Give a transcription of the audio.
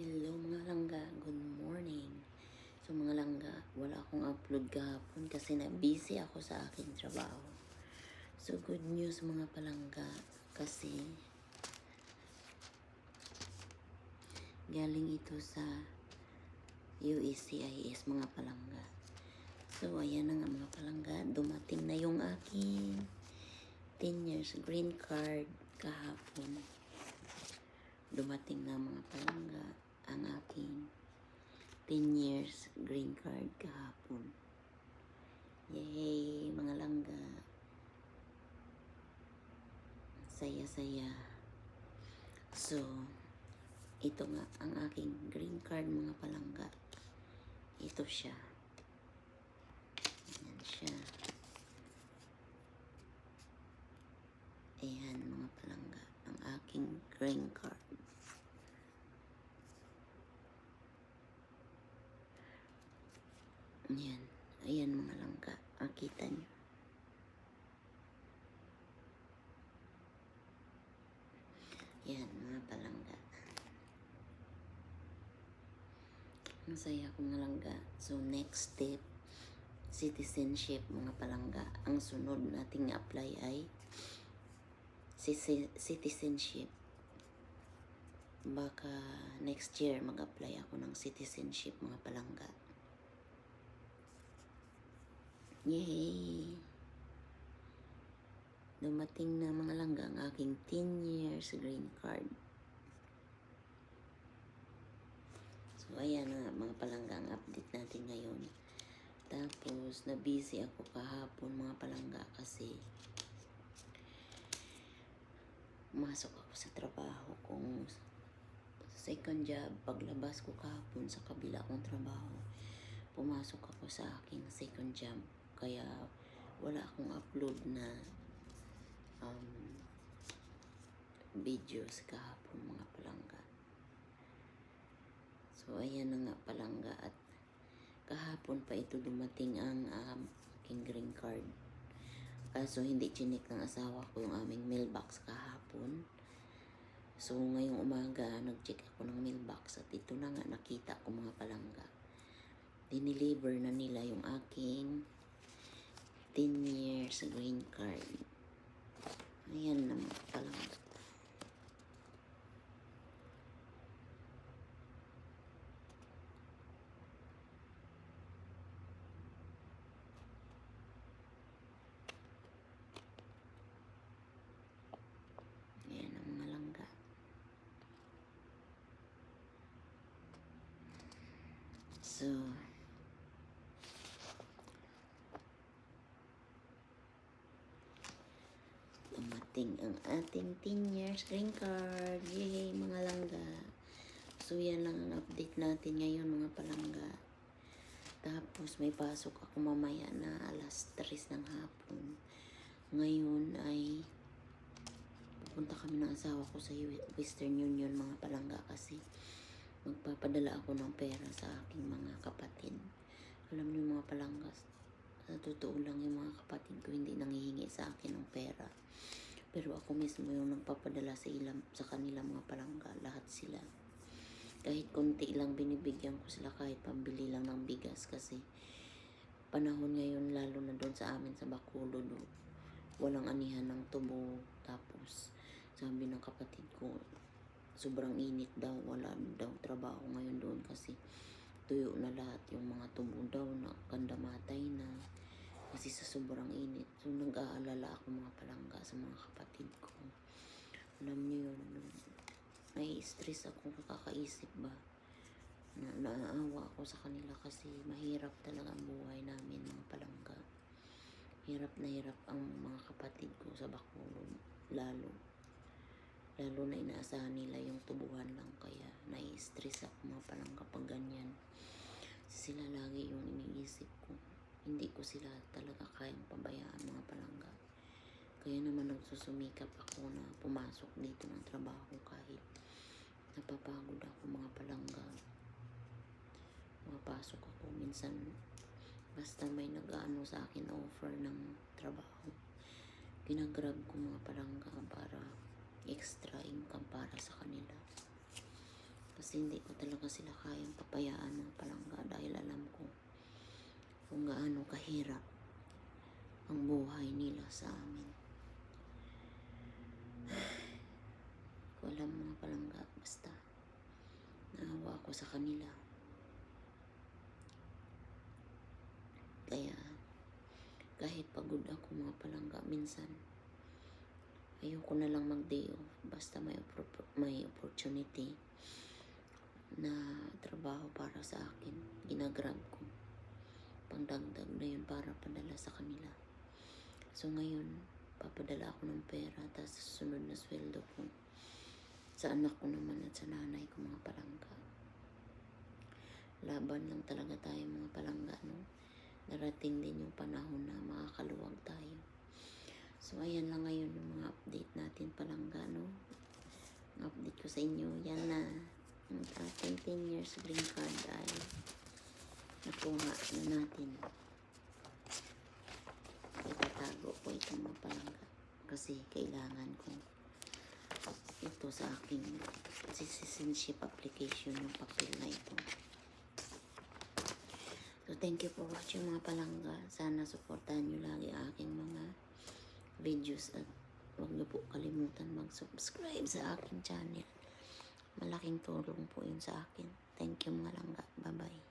Hello mga langga, good morning. So mga langga, wala akong upload kahapon kasi na busy ako sa aking trabaho. So good news mga palangga kasi galing ito sa UECIS mga palangga. So ayan na nga mga palangga, dumating na yung aking 10 years green card kahapon dumating na mga palangga ang aking 10 years green card kahapon. Yay, mga langga. Saya-saya. So, ito nga ang aking green card mga palangga. Ito siya. Ayan siya. Ayan mga palangga. Ang aking green card. Ayan. Ayan mga langka. Makita nyo. Ayan mga palangga. Masaya ko mga langga. So next step, citizenship mga palangga. Ang sunod nating apply ay ci- citizenship. Baka next year mag-apply ako ng citizenship mga palangga. Yay! Dumating na mga langga ang aking 10 years green card. So, ayan na mga palangga ang update natin ngayon. Tapos, na-busy ako kahapon mga palangga kasi masok ako sa trabaho kong second job. Paglabas ko kahapon sa kabila kong trabaho, pumasok ako sa aking second job. Kaya wala akong upload na um, videos kahapon mga palangga. So ayan na nga palangga at kahapon pa ito dumating ang um, aking green card. Kaso hindi chinik ng asawa ko yung aming mailbox kahapon. So ngayong umaga nag-check ako ng mailbox at ito na nga nakita ko mga palangga. Dineliver na nila yung aking 10 years green card. Ayan na mga palangga. Ayan ang mga langga. So, dumating ang ating 10 years green card. Yay, mga langga. So, yan lang ang update natin ngayon, mga palangga. Tapos, may pasok ako mamaya na alas 3 ng hapon. Ngayon ay pupunta kami ng asawa ko sa Western Union, mga palangga, kasi magpapadala ako ng pera sa aking mga kapatid. Alam niyo mga palangga, sa totoo lang yung mga kapatid ko hindi nanghihingi sa akin ng pera. Pero ako mismo yung nagpapadala sa ilam, sa kanila mga palangga, lahat sila. Kahit konti lang binibigyan ko sila kahit pambili lang ng bigas. Kasi panahon ngayon lalo na doon sa amin sa Bacolod do, walang anihan ng tubo. Tapos sabi ng kapatid ko sobrang init daw. Wala daw trabaho ngayon doon kasi tuyo na lahat yung mga tubo daw na kandamatay na sobrang init. So nag-aalala ako mga palangga sa mga kapatid ko. Alam niyo yun nai-stress ako kakaisip ba? Na naaawa ako sa kanila kasi mahirap talaga ang buhay namin mga palangga. Hirap na hirap ang mga kapatid ko sa Bacolod lalo. Lalo na inaasahan nila yung tubuhan lang kaya nai-stress ako mga palang kapag ganyan. Sila lagi yung iniisip ko hindi ko sila talaga kayang pabayaan mga palangga. Kaya naman nagsusumikap ako na pumasok dito ng trabaho kahit napapagod ako mga palangga. Mapasok ako. Minsan basta may nag-ano sa akin offer ng trabaho ginagrab ko mga palangga para extra income para sa kanila. Kasi hindi ko talaga sila kayang papayaan mga palangga dahil alam ko kung gaano kahirap ang buhay nila sa amin. Ko alam mga palangga, basta naawa ako sa kanila. Kaya kahit pagod ako mga palangga minsan, ayoko na lang mag-day off basta may, may opportunity na trabaho para sa akin. Ginagrab ko. Pangdagdag na yun para padala sa kanila. So ngayon, papadala ako ng pera tapos susunod na sweldo ko sa anak ko naman at sa nanay ko mga palangga. Laban lang talaga tayo mga palangga, no? Darating din yung panahon na makakaluwag tayo. So, ayan lang ngayon yung mga update natin palangga, no? Ang update ko sa inyo, yan na. Ang ating 10 years green card ay nakuha na natin. Itatago ko itong mga palangga kasi kailangan ko ito sa aking citizenship application yung papel na ito. So, thank you for watching mga palangga. Sana supportahan nyo lagi aking mga videos at huwag niyo po kalimutan mag-subscribe sa aking channel. Malaking tulong po yun sa akin. Thank you mga langga. Bye-bye.